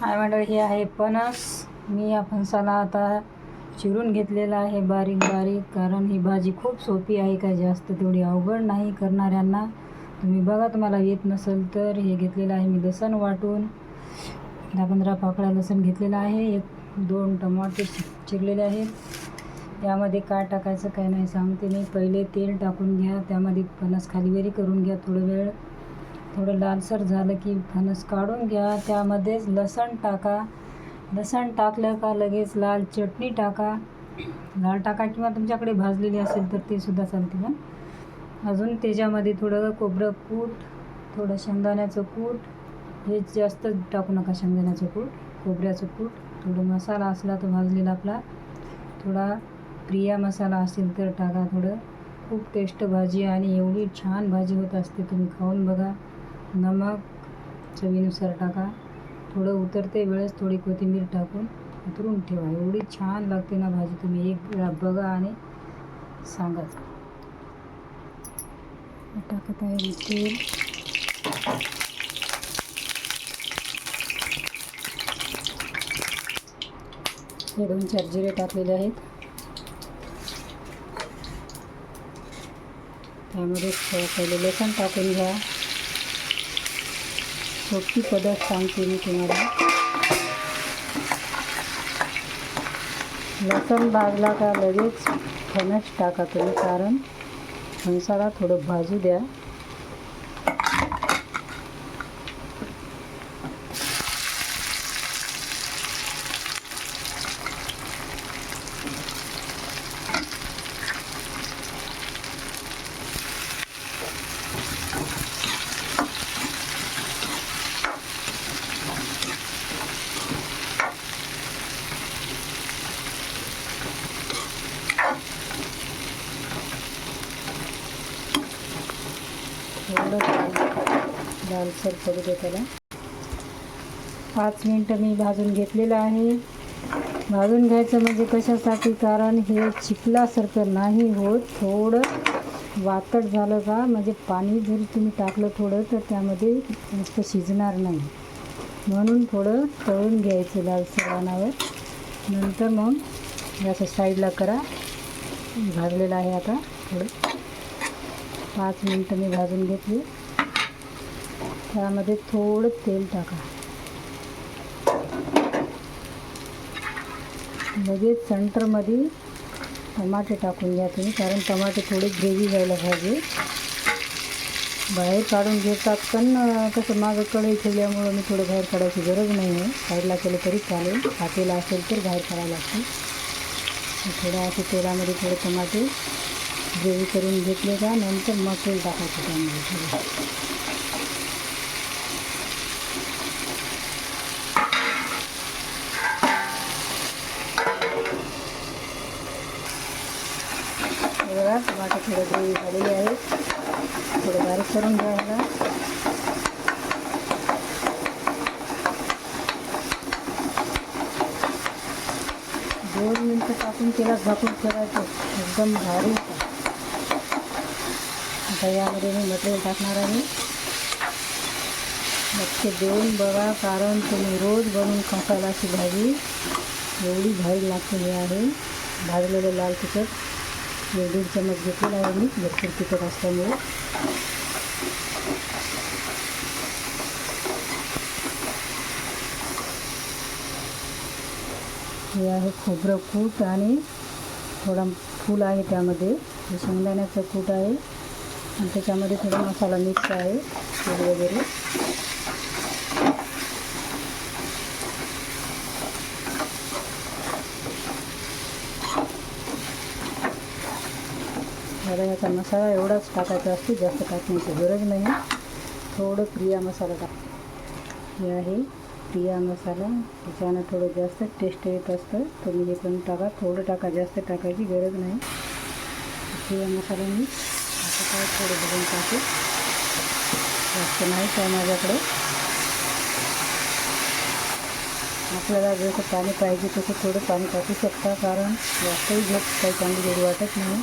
हाय मंडळ हे आहे पणस मी या फणसाला आता चिरून घेतलेला आहे बारीक बारीक कारण ही भाजी खूप सोपी आहे काय जास्त तेवढी अवघड नाही करणाऱ्यांना. तुम्ही बघा तुम्हाला येत नसेल तर हे घेतलेलं आहे मी लसण वाटून. दहा पंधरा पाकळ्या लसण घेतलेला आहे एक दोन टमाटे चिरलेले आहेत. यामध्ये काय टाकायचं काय नाही सांगते मी. पहिले तेल टाकून घ्या त्यामध्ये फणस खालीवरी करून घ्या थोडं वेळ. थोडं लालसर झालं की फणस काढून घ्या. त्यामध्येच लसण टाका. लसण टाकलं का लगेच लाल चटणी टाका. लाल टाका किंवा तुमच्याकडे भाजलेली असेल तर तीसुद्धा चालते ना अजून त्याच्यामध्ये थोडं कोबरं कूट थोडं शेंगदाण्याचं कूट. हे जास्त टाकू नका शेंगदाण्याचं कूट खोबऱ्याचं कूट. थोडं मसाला असला तर भाजलेला आपला थोडा प्रिया मसाला असेल तर टाका थोडं. खूप टेस्ट भाजी आणि एवढी छान भाजी होत असते तुम्ही खाऊन बघा. नमक चवीनुसार टाका. थोडं उतरते वेळेस थोडी कोथिंबीर टाकून उतरून ठेवा. एवढी छान लागते ना भाजी तुम्ही एक वेळा बघा आणि सांगा. टाकत आहे तेल. हे दोन चार जिरे टाकलेले आहेत. त्यामध्ये थोडं पहिले लसूण टाकून घ्या. सोपी पद्धत सांगते मी तुम्हाला. लसण भाजला का लगेच फणस टाका तुम्ही कारण फणसाला थोडं भाजू द्या थोडं लाल- लालसर पडू दे त्याला. पाच मिनटं मी भाजून घेतलेलं आहे. भाजून घ्यायचं म्हणजे कशासाठी? कारण हे चिखलासारखं नाही होत. थोडं वातट झालं का म्हणजे पाणी जरी तुम्ही टाकलं थोडं तर त्यामध्ये जास्त शिजणार नाही. म्हणून थोडं तळून घ्यायचं लालसर रानावर नंतर मग याच्या असं साईडला करा. भाजलेलं आहे आता. थोडं. पाच मिनटं मी भाजून घेतली. त्यामध्ये थोडं तेल टाका. लगेच सेंटरमध्ये टमाटे टाकून घ्या तुम्ही कारण टमाटे थोडे ग्रेव्ही व्हायला पाहिजे. बाहेर काढून घेतात पण कसं मागं कढई ठेवल्यामुळं मी थोडं बाहेर काढायची गरज नाही आहे. साईडला केलं तरी चालेल. हातेला असेल तर बाहेर काढावं लागतं. थोडं असे तेलामध्ये थोडे टमाटे ग्रेव्ही करून घेतले का नंतर मग तेल टाकायचं त्यामध्ये. थोडं टमाटे थोडं ग्रेव्ही झालेली आहे थोडं बारीक करून घ्यायला. दोन मिनटं टाकून तेलात झाकून करायचं एकदम भारी. आता यामध्ये मी मटेरियल टाकणार आहे. लक्ष देऊन बघा कारण तुम्ही रोज बनवून खासाल अशी भाजी. एवढी भारी लागते हे आहे. भाजलेलं लाल तिखट. हे दीड चमच घेतलेलं आहे मी भरपूर तिखट असल्यामुळे. हे आहे खोबरं कूट आणि थोडा फूल आहे त्यामध्ये. हे शेंगदाण्याचं कूट आहे. आणि त्याच्यामध्ये थोडा मसाला मिक्स आहे वगैरे. आता याचा मसाला एवढाच टाकायचा असतो जास्त टाकण्याची गरज नाही. थोडं प्रिया मसाला टाक. हे आहे प्रिया मसाला. त्याच्यानं थोडं जास्त टेस्ट येत असतं तुम्ही हे पण टाका. थोडं टाका जास्त टाकायची गरज नाही. प्रिया मसाला मी असं काय थोडं बघून टाकू. जास्त नाही काय माझ्याकडे. आपल्याला जसं पाणी पाहिजे तसं थोडं पाणी टाकू शकता कारण जास्तही घेत काही चांगली गोडी वाटत नाही.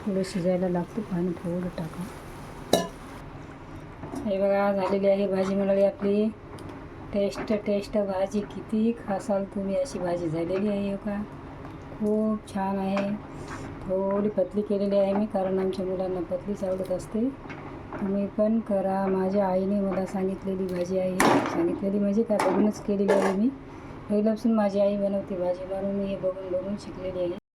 थोडं शिजायला लागतं पाणी थोडं टाका. हे बघा झालेली आहे भाजी मंडळी आपली. टेस्ट टेस्ट भाजी किती खासाल तुम्ही अशी भाजी झालेली आहे का खूप छान आहे. थोडी पतली केलेली आहे मी कारण आमच्या मुलांना पतलीच आवडत असते. तुम्ही पण करा. माझ्या आईने मला सांगितलेली भाजी आहे. सांगितलेली म्हणजे काय? बघूनच केलेली आहे मी. पहिल्यापासून माझी आई बनवते भाजी म्हणून मी हे बघून बघून शिकलेली आहे.